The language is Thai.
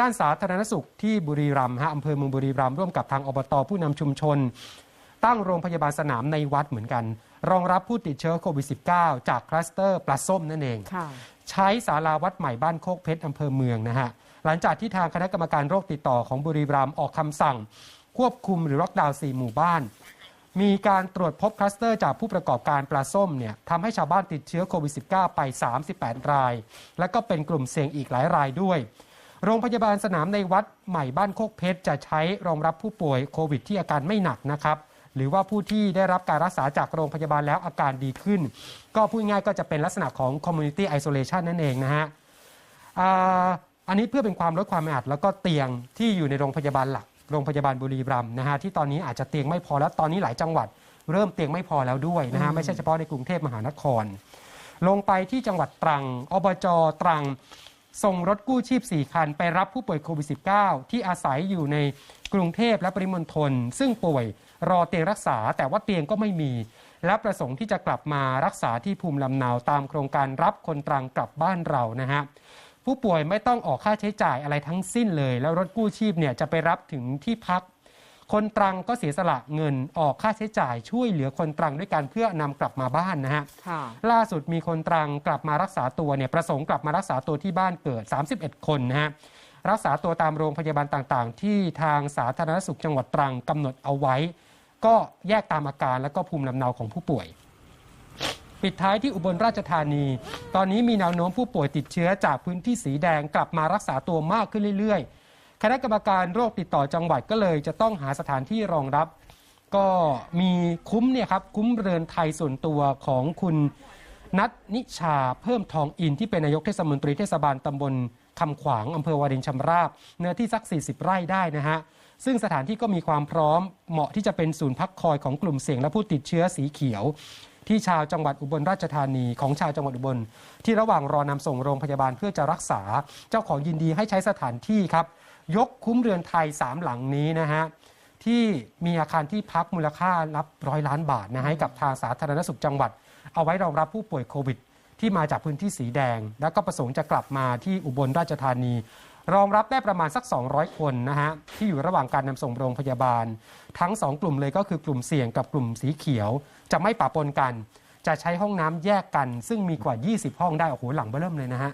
ด้านสาธารณสุขที่บุรีรัมย์ฮะอำเภอเมืองบุรีรัมย์ร่วมกับทางอบตผู้นำชุมชน ตั้งโรงพยาบาลสนามในวัดเหมือนกัน รองรับผู้ติดเชื้อโควิด -19 จากคลัสเตอร์ปลาส้มนั่นเองค่ะใช้ศาลาวัดใหม่บ้านโคกเพชรอำเภอเมืองนะฮะ หลังจากที่ทางคณะกรรมการโรคติดต่อของบุรีรัมย์ออกคำสั่ง ควบคุมหรือล็อกดาวน์4หมู่บ้าน มีการตรวจพบคลัสเตอร์จากผู้ประกอบการปลาส้มเนี่ยทำให้ชาวบ้านติดเชื้อโควิด -19 ไป 38 ราย และก็เป็นกลุ่มเสี่ยงอีกหลายรายด้วย โรงพยาบาลสนามในวัดใหม่บ้านโคกเพชร จะใช้รองรับผู้ป่วยโควิดที่อาการไม่หนักนะครับ หรือว่าผู้ที่ได้รับการรักษาจากโรงพยาบาลแล้วอาการดีขึ้น ก็พูดง่ายก็จะเป็นลักษณะของ community isolation นั่นเองนะฮะอันนี้เพื่อเป็นความลดความแออัดแล้วก็เตียงที่อยู่ในโรงพยาบาลหลัก โรงพยาบาลบุรีรัมย์นะฮะที่ตอนนี้อาจจะเตียงไม่พอแล้วตอนนี้หลายจังหวัด เริ่มเตียงไม่พอแล้วด้วยนะฮะไม่ใช่เฉพาะในกรุงเทพมหานคร ลงไปที่จังหวัดตรังอบจตรัง ส่งรถกู้ชีพ 4 คัน ไปรับผู้ป่วยโควิด -19 ที่อาศัยอยู่ในกรุงเทพและปริมณฑลซึ่งป่วยรอเตียงรักษา แต่ว่าเตียงก็ไม่มี และประสงค์ที่จะกลับมารักษาที่ภูมิลำเนาตามโครงการรับคนตรังกลับบ้านเรานะฮะผู้ป่วยไม่ต้องออกค่าใช้จ่ายอะไรทั้งสิ้นเลย แล้วรถกู้ชีพเนี่ยจะไปรับถึงที่พัก คนตรังก็เสียสละเงินออกค่าใช้จ่ายช่วยเหลือคนตรังด้วยกันเพื่อนำกลับมาบ้านนะฮะค่ะล่าสุดมีคนตรังกลับมารักษาตัวเนี่ยประสงค์กลับมารักษาตัวที่บ้านเกิด 31 คนนะฮะรักษาตัวตามโรงพยาบาลต่างๆ ที่ทางสาธารณสุขจังหวัดตรังกำหนดเอาไว้ ก็แยกตามอาการและก็ภูมิลำเนาของผู้ป่วยปิดท้ายที่อุบลราชธานี ตอนนี้มีแนวโน้มผู้ป่วยติดเชื้อจากพื้นที่สีแดงกลับมารักษาตัวมากขึ้นเรื่อยๆ คณะกรรมการโรคติดต่อจังหวัดก็เลยจะต้องหาสถานที่รองรับ ก็มีคุ้มเนี่ยครับคุ้มเรือนไทยส่วนตัวของคุณนัทนิชาเพิ่มทองอินที่เป็นนายกเทศมนตรีเทศบาลตำบลคำขวางอำเภอวารินชำราบ เนื้อที่สัก 40 ไร่ได้นะฮะ ซึ่งสถานที่ก็มีความพร้อมเหมาะที่จะเป็นศูนย์พักคอยของกลุ่มเสี่ยงและผู้ติดเชื้อสีเขียว ที่ชาวจังหวัดอุบลราชธานีของชาวจังหวัดอุบล ที่ระหว่างรอนำส่งโรงพยาบาลเพื่อจะรักษาเจ้าของยินดีให้ใช้สถานที่ครับ ยกคุ้มเรือนไทยสามหลังนี้นะฮะที่มีอาคารที่พักมูลค่านับร้อยล้านบาทนะฮะให้กับทางสาธารณสุขจังหวัด เอาไว้รองรับผู้ป่วยโควิด ที่มาจากพื้นที่สีแดง แล้วก็ประสงค์จะกลับมาที่อุบลราชธานี รองรับได้ประมาณสัก 200 คนนะฮะที่อยู่ระหว่างการนำส่งโรงพยาบาล ทั้ง 2 กลุ่มเลยก็คือกลุ่มเสี่ยงกับกลุ่มสีเขียว จะไม่ปะปนกัน จะใช้ห้องน้ำแยกกัน ซึ่งมีกว่า 20 ห้องได้โอ้โหหลังเบ้อเริ่มเลยนะฮะ